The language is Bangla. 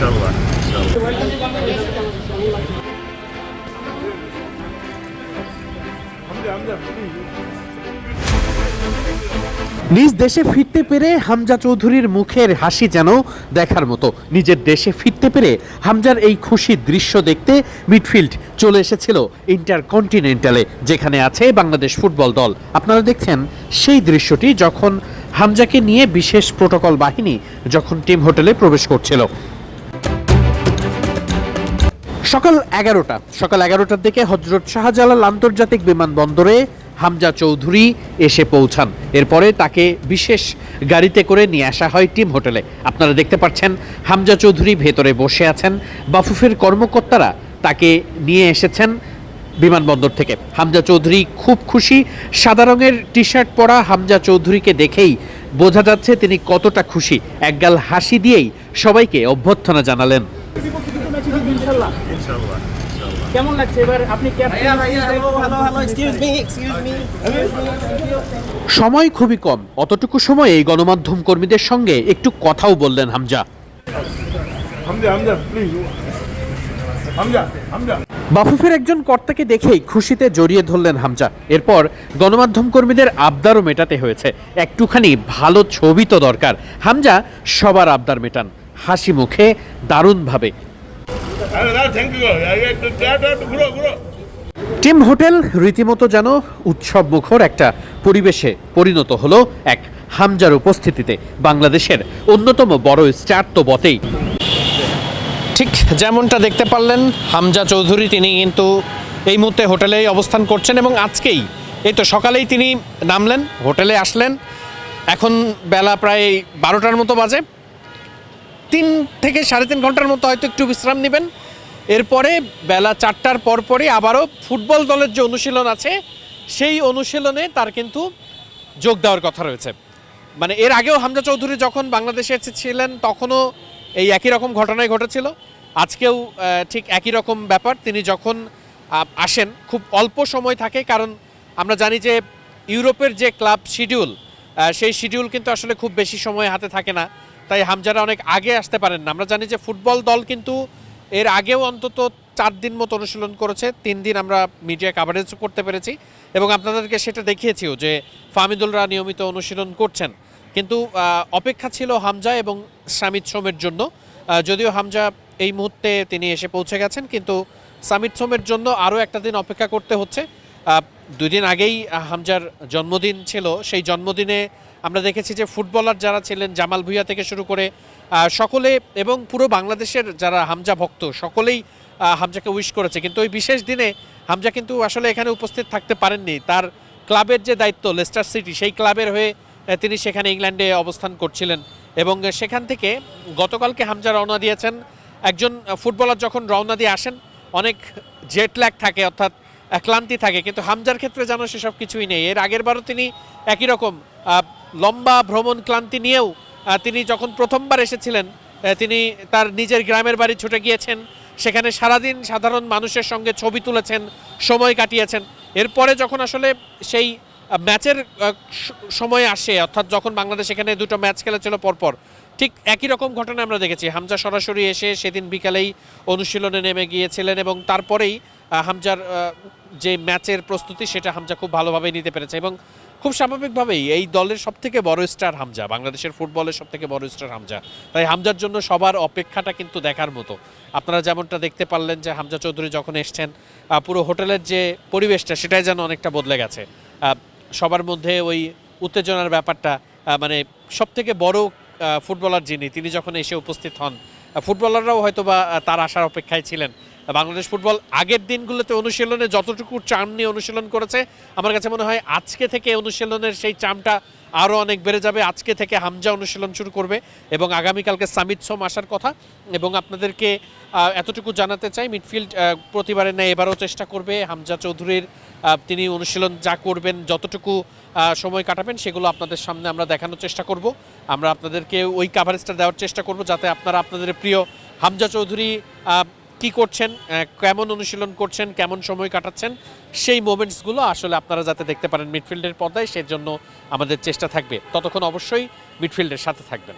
ইনশাল্লাহ নিজ দেশে ফিরতে পেরে হামজা চৌধুরীর মুখের হাসি যেন দেখার মতো। নিজের দেশে ফিরতে পেরে হামজার এই খুশির দৃশ্য দেখতে মিডফিল্ড চলে এসেছিল ইন্টারকন্টিনেন্টালে, যেখানে আছে বাংলাদেশ ফুটবল দল। আপনারা দেখছেন সেই দৃশ্যটি যখন হামজাকে নিয়ে বিশেষ প্রোটোকল বাহিনী যখন টিম হোটেলে প্রবেশ করছিল। সকাল এগারোটা। সকাল এগারোটার দিকে হজরত শাহজালাল আন্তর্জাতিক বিমানবন্দরে হামজা চৌধুরী এসে পৌঁছান। এরপরে তাকে বিশেষ গাড়িতে করে নিয়ে আসা হয় টিম হোটেলে। আপনারা দেখতে পাচ্ছেন হামজা চৌধুরী ভেতরে বসে আছেন। বাফুফের কর্মকর্তারা তাকে নিয়ে এসেছেন বিমানবন্দর থেকে। হামজা চৌধুরী খুব খুশি। সাদা রঙের টি শার্ট পরা হামজা চৌধুরীকে দেখেই বোঝা যাচ্ছে তিনি কতটা খুশি। একগাল হাসি দিয়েই সবাইকে অভ্যর্থনা জানালেন। কেমন লাগছে? এবার আপনি সময় খুবই কম। অতটুকু সময়ে এই গণমাধ্যম কর্মীদের সঙ্গে একটু কথাও বললেন হামজা। হামজা হামজা প্লিজ হামজা হামজা। বাফুফের একজন কর্তাকে দেখেই খুশিতে জড়িয়ে ধরলেন হামজা। এরপর গণমাধ্যম কর্মীদের আবদারও মেটাতে হয়েছে। একটুখানি ভালো ছবি তো দরকার। হামজা সবার আবদার মেটান। হাসি মুখে দারুণভাবে। টিম হোটেল রীতিমতো যেন উৎসব মুখর একটা পরিবেশে পরিণত হলো এক হামজার উপস্থিতিতে বাংলাদেশের অন্যতম বড় স্টার তো বটেই। ঠিক যেমনটা দেখতে পারলেন, হামজা চৌধুরী তিনি কিন্তু এই মুহূর্তে হোটেলেই অবস্থান করছেন এবং আজকেই, এই তো সকালেই তিনি নামলেন, হোটেলে আসলেন। এখন বেলা প্রায় বারোটার মতো বাজে। তিন থেকে সাড়ে তিন ঘণ্টার মতো হয়তো একটু বিশ্রাম নেবেন। এরপরে বেলা চারটার পরপরই আবারও ফুটবল দলের যে অনুশীলন আছে, সেই অনুশীলনে তার কিন্তু যোগ দেওয়ার কথা রয়েছে। মানে এর আগেও হামজা চৌধুরী যখন বাংলাদেশে এসেছিলেন, তখনও এই একই রকম ঘটনাই ঘটেছিল। আজকেও ঠিক একই রকম ব্যাপার। তিনি যখন আসেন, খুব অল্প সময় থাকে, কারণ আমরা জানি যে ইউরোপের যে ক্লাব শিডিউল সেই শিডিউল কিন্তু আসলে খুব বেশি সময় হাতে থাকে না। তাই হামজারা অনেক আগে আসতে পারেন না। আমরা জানি যে ফুটবল দল কিন্তু এর আগেও অন্তত চার দিন মতো অনুশীলন করেছে তিন দিন আমরা মিডিয়া কাভারেজ করতে পেরেছি এবং আপনাদেরকে সেটা দেখিয়েছিও যে ফামিদুলরা নিয়মিত অনুশীলন করছেন। কিন্তু অপেক্ষা ছিল হামজা এবং সামিত সোমের জন্য। যদিও হামজা এই মুহূর্তে তিনি এসে পৌঁছে গেছেন কিন্তু সামিত সোমের জন্য আরও একটা দিন অপেক্ষা করতে হচ্ছে। আহ, দুই দিন আগেই হামজার জন্মদিন ছিল। সেই জন্মদিনে আমরা দেখেছি যে ফুটবলার যারা ছিলেন জামাল ভুইয়া থেকে শুরু করে সকলে এবং পুরো বাংলাদেশের যারা হামজা ভক্ত, সকলেই হামজাকে উইশ করেছে। কিন্তু ওই বিশেষ দিনে হামজা কিন্তু আসলে এখানে উপস্থিত থাকতে পারেননি। তার ক্লাবের যে দায়িত্ব লেস্টার সিটি সেই ক্লাবের হয়ে তিনি সেখানে ইংল্যান্ডে অবস্থান করছিলেন এবং সেখান থেকে গতকালকে হামজা রওনা দিয়েছেন। একজন ফুটবলার যখন রওনা দিয়ে আসেন, অনেক জেট ল্যাগ থাকে অর্থাৎ ক্লান্তি থাকে। কিন্তু হামজার ক্ষেত্রে যেন সেসব কিছুই নেই। এর আগের বারও তিনি একই রকম লম্বা ভ্রমণ ক্লান্তি নিয়েও তিনি যখন প্রথমবার এসেছিলেন তিনি তার নিজের গ্রামের বাড়ি ছুটে গিয়েছেন। সেখানে সারাদিন সাধারণ মানুষের সঙ্গে ছবি তুলেছেন, সময় কাটিয়েছেন। এরপরে যখন আসলে সেই ম্যাচের সময় আসে, অর্থাৎ যখন বাংলাদেশ এখানে দুটো ম্যাচ খেলেছিল পরপর, ঠিক একই রকম ঘটনা আমরা দেখেছি। হামজা সরাসরি এসে সেদিন বিকালেই অনুশীলনে নেমে গিয়েছিলেন এবং তারপরেই হামজার যে ম্যাচের প্রস্তুতি, সেটা হামজা খুব ভালোভাবে নিতে পেরেছে এবং খুব স্বাভাবিকভাবেই এই দলের সব থেকে বড় স্টার হামজা, বাংলাদেশের ফুটবলের সব থেকে বড় স্টার হামজা। তাই হামজার জন্য সবার অপেক্ষাটা কিন্তু দেখার মতো। আপনারা যেমনটা দেখতে পারলেন যে হামজা চৌধুরী যখন এসছেন পুরো হোটেলের যে পরিবেশটা সেটাই যেন অনেকটা বদলে গেছে। সবার মধ্যে ওই উত্তেজনার ব্যাপারটা মানে সব থেকে বড় ফুটবলার যিনি, তিনি যখন এসে উপস্থিত হন ফুটবলাররাও হয়তো বা তার আসার অপেক্ষায় ছিলেন। বাংলাদেশ ফুটবল আগের দিনগুলোতে অনুশীলনে যতটুকু চাম নিয়ে অনুশীলন করেছে, আমার কাছে মনে হয় আজকে থেকে অনুশীলনের সেই চামটা আরও অনেক বেড়ে যাবে। আজকে থেকে হামজা অনুশীলন শুরু করবে এবং আগামীকালকে সামিত সোম আসার কথা এবং আপনাদেরকে এতটুকু জানাতে চাই, মিডফিল্ড প্রতিবারের ন্যায় এবারও চেষ্টা করবে। হামজা চৌধুরীর তিনি অনুশীলন যা করবেন, যতটুকু সময় কাটাবেন, সেগুলো আপনাদের সামনে আমরা দেখানোর চেষ্টা করব। আমরা আপনাদেরকে ওই কাভারেজটা দেওয়ার চেষ্টা করব যাতে আপনারা আপনাদের প্রিয় হামজা চৌধুরী কি করছেন কেমন অনুশীলন করছেন, কেমন সময় কাটাচ্ছেন, সেই মোমেন্টসগুলো আসলে আপনারা যাতে দেখতে পারেন মিডফিল্ডের পর্দায়, সেজন্য আমাদের চেষ্টা থাকবে। ততক্ষণ অবশ্যই মিডফিল্ডের সাথে থাকবেন।